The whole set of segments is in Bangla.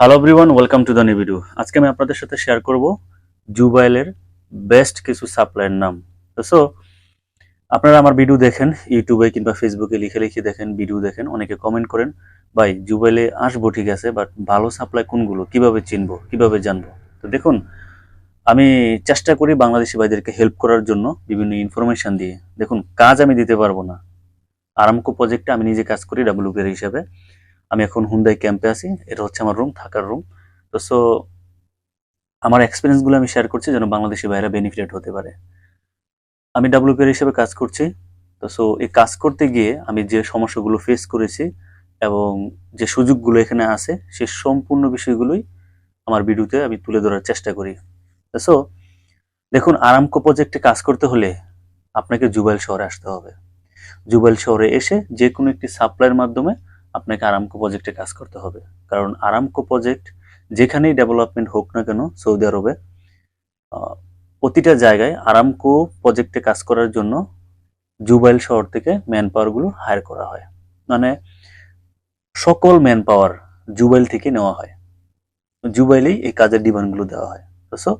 Hello everyone welcome to the new video আজকে আমি আপনাদের সাথে শেয়ার করব জুবাইলের বেস্ট কিছু সাপ্লাইয়ের নাম। সো আপনারা আমার ভিডিও দেখেন ইউটিউবে কিংবা ফেসবুকে লিখে লিখে দেখেন ভিডিও দেখেন, অনেকে কমেন্ট করেন, ভাই জুবাইলে আসব ঠিক আছে বাট ভালো সাপ্লাই কোনগুলো? কীভাবে চিনবো? কীভাবে জানব? তো দেখুন, আমি চেষ্টা করি বাংলাদেশি ভাইদেরকে হেল্প করার জন্য বিভিন্ন ইনফরমেশন দিয়ে। দেখুন, কাজ আমি দিতে পারব না। আরামকো প্রজেক্টে আমি নিজে কাজ করি ডাব্লিউপির হিসাবে। আমি এখন হুন্দাই ক্যাম্পে আছি। এটা হচ্ছে আমার রুম থাকার রুম তো সো আমার এক্সপিরিয়েন্সগুলো আমি শেয়ার করছি যেন বাংলাদেশি ভাইরা বেনিফিট হতে পারে। আমি ডাব্লিউপিআর হিসেবে কাজ করছি। তো সো এই কাজ করতে গিয়ে আমি যে সমস্যাগুলো ফেস করেছি এবং যে সুযোগগুলো এখানে আছে, সে সম্পূর্ণ বিষয়গুলোই আমার ভিডিওতে আমি তুলে ধরার চেষ্টা করি। সো দেখুন আরামকো প্রজেক্টে কাজ করতে হলে আপনাকে জুবাইল শহরে আসতে হবে। জুবাইল শহরে এসে যে কোনো একটি সাপ্লাইয়ের মাধ্যমে আপনাকে আরামকো প্রজেক্টে কাজ করতে হবে। কারণ আরামকো প্রজেক্ট যেখানেই ডেভেলপমেন্ট হোক না কেন সৌদি আরবে প্রতিটা জায়গায় আরামকো প্রজেক্টে কাজ করার জন্য জুবাইল শহর থেকে ম্যান পাওয়ারগুলো হায়ার করা হয়। মানে সকল ম্যান পাওয়ার জুবাইল থেকে নেওয়া হয়। জুবাইলেই এই কাজের ডিমান্ডগুলো দেওয়া হয়। সো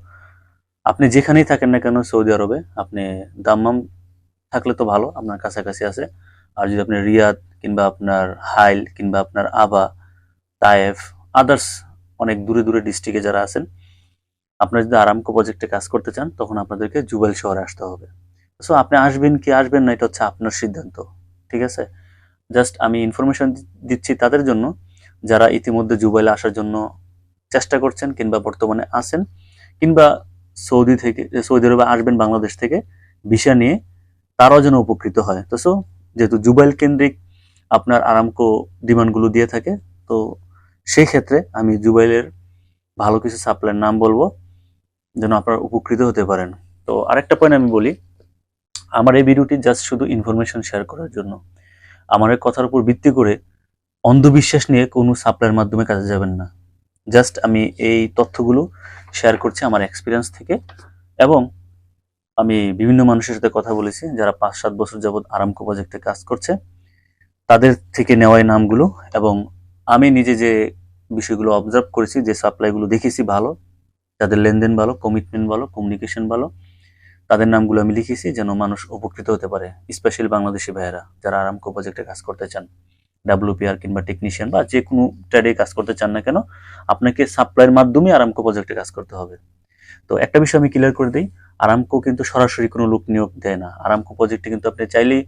আপনি যেখানেই থাকেন না কেন সৌদি আরবে, আপনি দাম্মাম থাকলে তো ভালো, আপনার কাছাকাছি আছে। আর যদি আপনি রিয়াদ কিংবা আপনার হাইল কিংবা আপনার আবা, তায়েফ আদার্স অনেক দূরে দূরে ডিস্ট্রিক্টে যারা আছেন, আপনারা যদি আরামকো প্রজেক্টে কাজ করতে চান, তখন আপনাদেরকে জুবেল শহরে আসতে হবে। সো আপনি আসবেন কি আসবেন না, এটা হচ্ছে আপনার সিদ্ধান্ত, ঠিক আছে? জাস্ট আমি ইনফরমেশন দিচ্ছি তাদের জন্য, যারা ইতিমধ্যে জুবাইলে আসার জন্য চেষ্টা করছেন কিংবা বর্তমানে আছেন, কিংবা সৌদি থেকে, সৌদি আরবে আসবেন বাংলাদেশ থেকে, ভিসা নিয়ে তারাও যেন উপকৃত হয়। তো সো যেহেতু জুবাইল কেন্দ্রিক আপনার আরামকো ডিমান্ডগুলো দিয়ে থাকে। তো সেই ক্ষেত্রে আমি জুবাইলের ভালো কিছু সাপ্লাইয়ের নাম বলব, যেন আপনারা উপকৃত হতে পারেন। তো আরেকটা পয়েন্ট আমি বলি, আমার এই ভিডিওটি জাস্ট শুধু ইনফরমেশন শেয়ার করার জন্য। আমার কথার উপর ভিত্তি করে অন্ধবিশ্বাস নিয়ে কোনো সাপ্লাইয়ের মাধ্যমে কাজে যাবেন না। জাস্ট আমি এই তথ্যগুলো শেয়ার করছি আমার এক্সপিরিয়েন্স থেকে এবং আমি বিভিন্ন মানুষের সাথে কথা বলেছি, যারা পাঁচ সাত বছর যাবৎ আরামকো প্রজেক্টে কাজ করছে। তাদের থেকে নেওয়া নামগুলো এবং আমি নিজে যে বিষয়গুলো অবজার্ভ করেছি, যে সাপ্লাইগুলো দেখেছি ভালো, তাদের লেনদেন ভালো কমিটমেন্ট ভালো কমিউনিকেশন ভালো, তাদের নামগুলো আমি লিখেছি যেন মানুষ উপকৃত হতে পারে স্পেশালি বাংলাদেশি ভাইয়েরা যারা আরামকো প্রজেক্টে কাজ করতে চান। ডাব্লিউপিআর কিংবা টেকনিশিয়ান বা যে কোনো ট্রেডে কাজ করতে চান না কেন, আপনাকে সাপ্লাইয়ের মাধ্যমে আরামকো প্রজেক্টে কাজ করতে হবে। তো একটা বিষয় আমি ক্লিয়ার করে দিই, আরামকো কিন্তু সরাসরি কোনো লোক নিয়োগ দেয় না। আরামকো প্রজেক্টে কিন্তু আপনি চাইলেই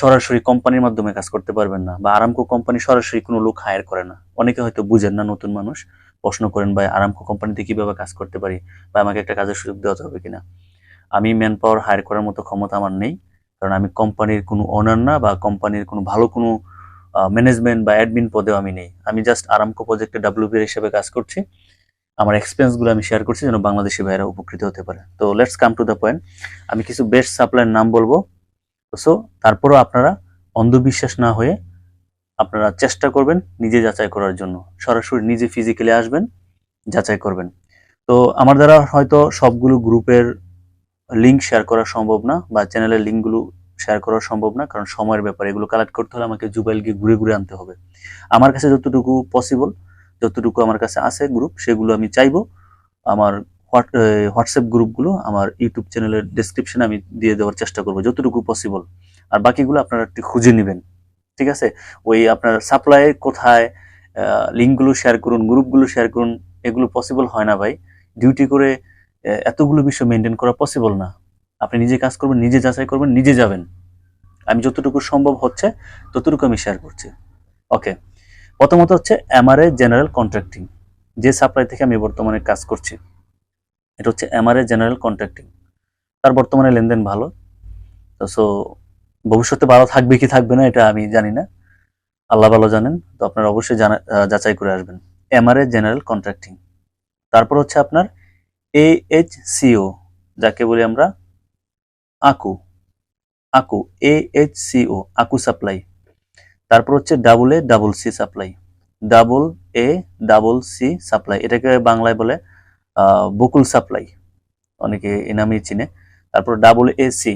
সরাসরি কোম্পানির মাধ্যমে কাজ করতে পারবেন না বা আরামকো কোম্পানি সরাসরি কোনো লোক হায়ার করে না। অনেকে হয়তো বুঝেন না নতুন মানুষ। প্রশ্ন করেন, ভাই আরামকো কোম্পানিতে কীভাবে কাজ করতে পারি? বা আমাকে একটা কাজের সুযোগ দেওয়া যাবে কিনা? আমি ম্যান পাওয়ার হায়ার করার মতো ক্ষমতা আমার নেই, কারণ আমি কোম্পানির কোনো ওনার না বা কোম্পানির কোনো ভালো কোনো ম্যানেজমেন্ট বা অ্যাডমিন পদেও আমি নেই। আমি জাস্ট আরামকো প্রজেক্টে ডাব্লিউপি হিসেবে কাজ করছি। আমার এক্সপিরিয়েন্সগুলো আমি শেয়ার করছি যেন বাংলাদেশি ভাইয়েরা উপকৃত হতে পারে। তো let's come to the point আমি কিছু বেস্ট সাপ্লাইয়ের নাম বলব। সো তারপরও আপনারা অন্ধবিশ্বাস না হয়ে আপনারা চেষ্টা করবেন নিজে যাচাই করার জন্য। সরাসরি নিজে ফিজিক্যালি আসবেন, যাচাই করবেন। তো আমার দ্বারা হয়তো সবগুলো গ্রুপের লিঙ্ক শেয়ার করা সম্ভব না বা চ্যানেলের লিঙ্কগুলো শেয়ার করা সম্ভব না, কারণ সময়ের ব্যাপারে এগুলো কালেক্ট করতে হলে আমাকে জুবাইল গিয়ে ঘুরে ঘুরে আনতে হবে। আমার কাছে যতটুকু পসিবল যতটুকু আমার কাছে আছে গ্রুপ সেগুলো আমি চাইব। আমার হোয়াটসঅ্যাপ গ্রুপগুলো আমার ইউটিউব চ্যানেলের ডেসক্রিপশনে আমি দিয়ে দেওয়ার চেষ্টা করব, যতটুকু পসিবল আর বাকিগুলো আপনারা একটু খুঁজে নেবেন, ঠিক আছে? ওই আপনার সাপ্লাই কোথায় লিঙ্কগুলো শেয়ার করুন, গ্রুপগুলো শেয়ার করুন, এগুলো পসিবল হয় না ভাই। ডিউটি করে এতগুলো বিষয় মেনটেন করা পসিবল না। আপনি নিজে কাজ করবেন, নিজে যাচাই করবেন, নিজে যাবেন। আমি যতটুকু সম্ভব হচ্ছে, ততটুকু আমি শেয়ার করছি। ওকে প্রথমত হচ্ছে এমআরএ জেনারেল কন্ট্রাক্টিং যে সাপ্লাই থেকে আমি বর্তমানে কাজ করছি। এটা হচ্ছে এমআরএ জেনারেল কন্ট্রাক্টিং তার বর্তমানে লেনদেন ভালো। তো সো ভবিষ্যতে ভালো থাকবে কি থাকবে না এটা আমি জানি না। আল্লাহ ভালো জানেন। তো আপনারা অবশ্যই জানা যাচাই করে আসবেন। এমআরএ জেনারেল কন্ট্রাক্টিং তারপর হচ্ছে আপনার এ এইচ সিও যাকে বলি আমরা আকু। আকু এ এইচ সিও আকু সাপ্লাই। তারপর হচ্ছে double A double C supply. Double A double C supply. এটাকে বাংলায় বলে বকুল সাপ্লাই, অনেকে এ চিনে। তারপর ডাবল এ সি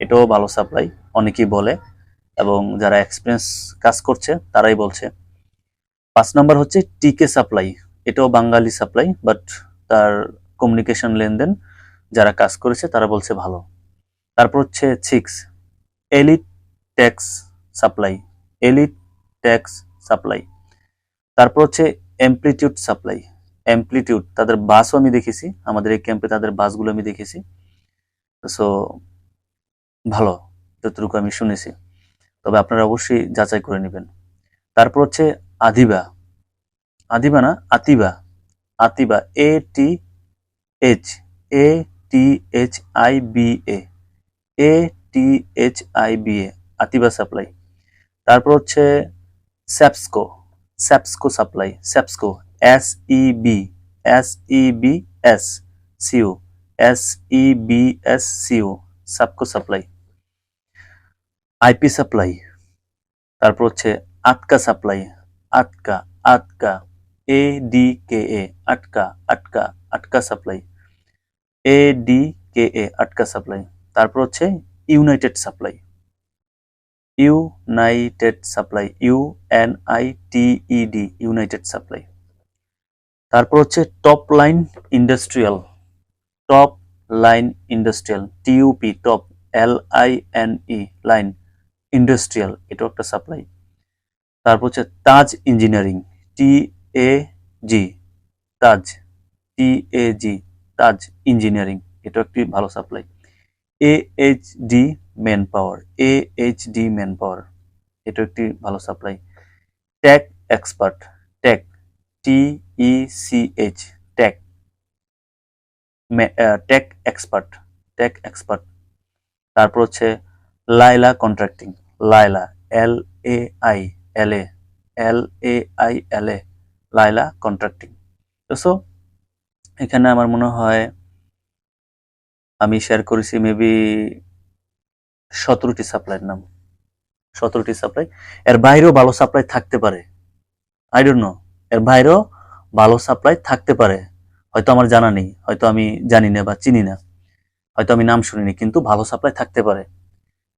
এটাও ভালো সাপ্লাই, অনেকেই বলে। এবং যারা এক্সপিরিয়েন্স কাজ করছে, তারাই বলছে। পাঁচ নাম্বার হচ্ছে টিকে সাপ্লাই এটাও বাঙালি সাপ্লাই বাট তার কমিউনিকেশন লেনদেন যারা কাজ করেছে, তারা বলছে ভালো। তারপর হচ্ছে six elite tax supply elite tax supply তারপর হচ্ছে অ্যাম্পলিটিউড সাপ্লাই অ্যাম্পলিটিউড তাদের বাসও আমি দেখেছি, আমাদের এই ক্যাম্পে তাদের বাসগুলো আমি দেখেছি। সো ভালো, যতটুকু আমি শুনেছি। তবে আপনারা অবশ্যই যাচাই করে নেবেন। তারপর হচ্ছে আদিবা। আদিবা না, Atiba. Atiba A T H A T H I B A A T H I B A Atiba supply তারপর হচ্ছে স্যাপসকো স্যাপসকো supply স্যাপসকো S E B S E B S CO S E B S CO সাপকো supply IP supply তারপর হচ্ছে আটকা সাপ্লাই আটকা আটকা এ ডি কে এ আটকা আটকা আটকা সাপ্লাই এ ডি কে এ আটকা সাপ্লাই তারপর হচ্ছে United supply United supply U N I T E D United supply তারপর হচ্ছে top line industrial top line industrial TUP top L I N E line industrial এটাও একটা সাপ্লাই তারপর হচ্ছে তাজ ইঞ্জিনিয়ারিং টি এ জি তাজ টি এ জি তাজ ইঞ্জিনিয়ারিং এটাও একটি ভালো supply A H D manpower A H D manpower এটা একটি ভালো supply tech expert tech T E C H tech tech expert tech expert তারপর হচ্ছে Laila contracting Laila L A I L A L A I L A Laila contracting তো সো এখানে আমার মনে হয় আমি শেয়ার করেছি মেবি সতেরোটি সাপ্লাইয়ের নাম, সতেরোটি সাপ্লাই এর বাইরেও ভালো সাপ্লাই থাকতে পারে। আই ডোন্ট নো এর বাইরেও ভালো সাপ্লাই থাকতে পারে। হয়তো আমার জানা নেই, হয়তো আমি জানি না বা চিনি না। হয়তো আমি নাম শুনিনি, কিন্তু ভালো সাপ্লাই থাকতে পারে।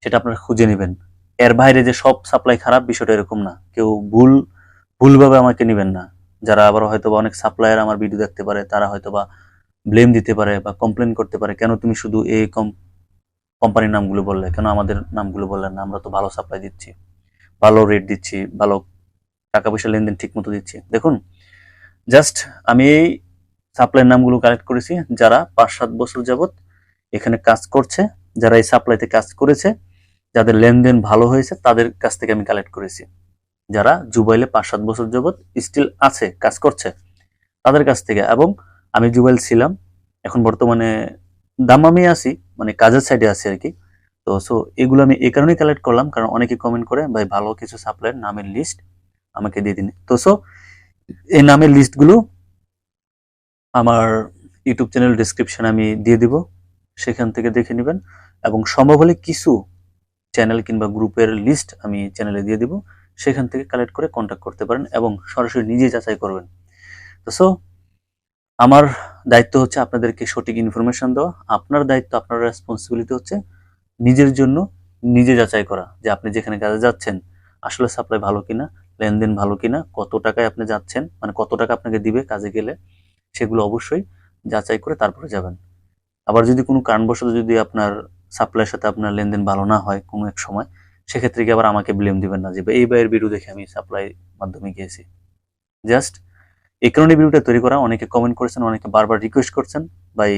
সেটা আপনারা খুঁজে নেবেন। এর বাইরে যে সব সাপ্লাই খারাপ, বিষয়টা এরকম না। কেউ ভুল, ভুলভাবে আমাকে নেবেন না। যারা আবার হয়তো বা অনেক সাপ্লায়ার আমার ভিডিও দেখতে পারে, তারা হয়তো বা ব্লেম দিতে পারে বা কমপ্লেন করতে পারে, কেন তুমি শুধু এই কম কোম্পানির নামগুলো বললে? কেন আমাদের নামগুলো বললেন না? আমরা তো ভালো সাপ্লাই দিচ্ছি। ভালো রেট দিচ্ছি, ভালো টাকা পয়সা লেনদেন ঠিক মতো দিচ্ছি। দেখুন জাস্ট আমি এই সাপ্লাইয়ের নামগুলো কালেক্ট করেছি, যারা পাঁচ সাত বছর যাবত এখানে কাজ করছে, যারা এই সাপ্লাইতে কাজ করেছে, যাদের লেনদেন ভালো হয়েছে, তাদের কাছ থেকে আমি কালেক্ট করেছি। যারা জুবাইলে পাঁচ সাত বছর যাবত স্টিল আছে, কাজ করছে, তাদের কাছ থেকে। এবং আমি জুবাইল ছিলাম, এখন বর্তমানে দামামি আছি মানে কাজের সাইডে আছি আর কি। তো সো এগুলো আমি এই কারণেই কালেক্ট করলাম, কারণ অনেকে কমেন্ট করে, ভাই, ভালো কিছু সাপ্লাইয়ের নামের লিস্ট আমাকে দিয়ে দিন। তো সো এই নামের লিস্টগুলো আমার ইউটিউব চ্যানেল ডিসক্রিপশন আমি দিয়ে দিব, সেখান থেকে দেখে নেবেন। এবং সম্ভব হলে কিছু চ্যানেল কিংবা গ্রুপের লিস্ট আমি চ্যানেলে দিয়ে দিব, সেখান থেকে কালেক্ট করে কন্ট্যাক্ট করতে পারেন এবং সরাসরি নিজে যাচাই করবেন। তো সো আমার দায়িত্ব হচ্ছে আপনাদেরকে সঠিক ইনফরমেশন দেওয়া। আপনার দায়িত্ব, আপনার রেসপন্সিবিলিটি হচ্ছে নিজের জন্য নিজে যাচাই করা, যে আপনি যেখানে কাজে যাচ্ছেন, আসলে সাপ্লাই ভালো কিনা লেনদেন ভালো কিনা, কত টাকায় আপনি যাচ্ছেন মানে কত টাকা আপনাকে দিবে কাজে গেলে, সেগুলো অবশ্যই যাচাই করে তারপরে যাবেন। আবার যদি কোনো কারণবশত যদি আপনার সাপ্লাইয়ের সাথে আপনার লেনদেন ভালো না হয় কোনো এক সময়, সেক্ষেত্রে কি আবার আমাকে ব্লেম দিবেন না যে, এই বাইয়ের ভিডিও দেখে আমি সাপ্লাই মাধ্যমে গিয়েছি। জাস্ট এই কারণে ভিডিওটা তৈরি করা, অনেকে কমেন্ট করেছেন, অনেকে বারবার রিকোয়েস্ট করছেন, ভাই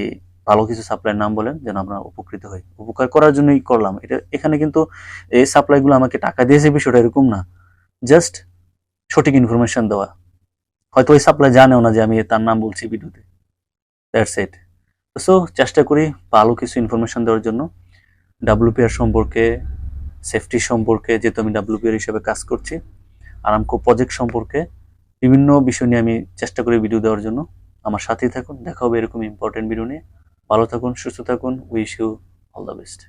ভালো কিছু সাপ্লাইয়ের নাম বলেন যেন আমরা উপকৃত হই। উপকার করার জন্যই করলাম। এটা এখানে কিন্তু এই সাপ্লাইগুলো আমাকে টাকা দিয়েছে, বিষয়টা এরকম না। জাস্ট সঠিক ইনফরমেশন দেওয়া। হয়তো ওই সাপ্লাই জানেও না যে আমি তার নাম বলছি ভিডিওতে। দ্যাটস ইট সো চেষ্টা করি ভালো কিছু ইনফরমেশন দেওয়ার জন্য। ডাব্লিউপিআর সম্পর্কে সেফটি সম্পর্কে, যেহেতু আমি ডাব্লিউপিআর হিসেবে কাজ করছি আরামকো প্রজেক্ট সম্পর্কে বিভিন্ন বিষয় নিয়ে আমি চেষ্টা করি ভিডিও দেওয়ার জন্য। আমার সাথেই থাকুন, দেখা হবে এরকম ইম্পর্টেন্ট ভিডিও নিয়ে। ভালো থাকুন, সুস্থ থাকুন wish you all the best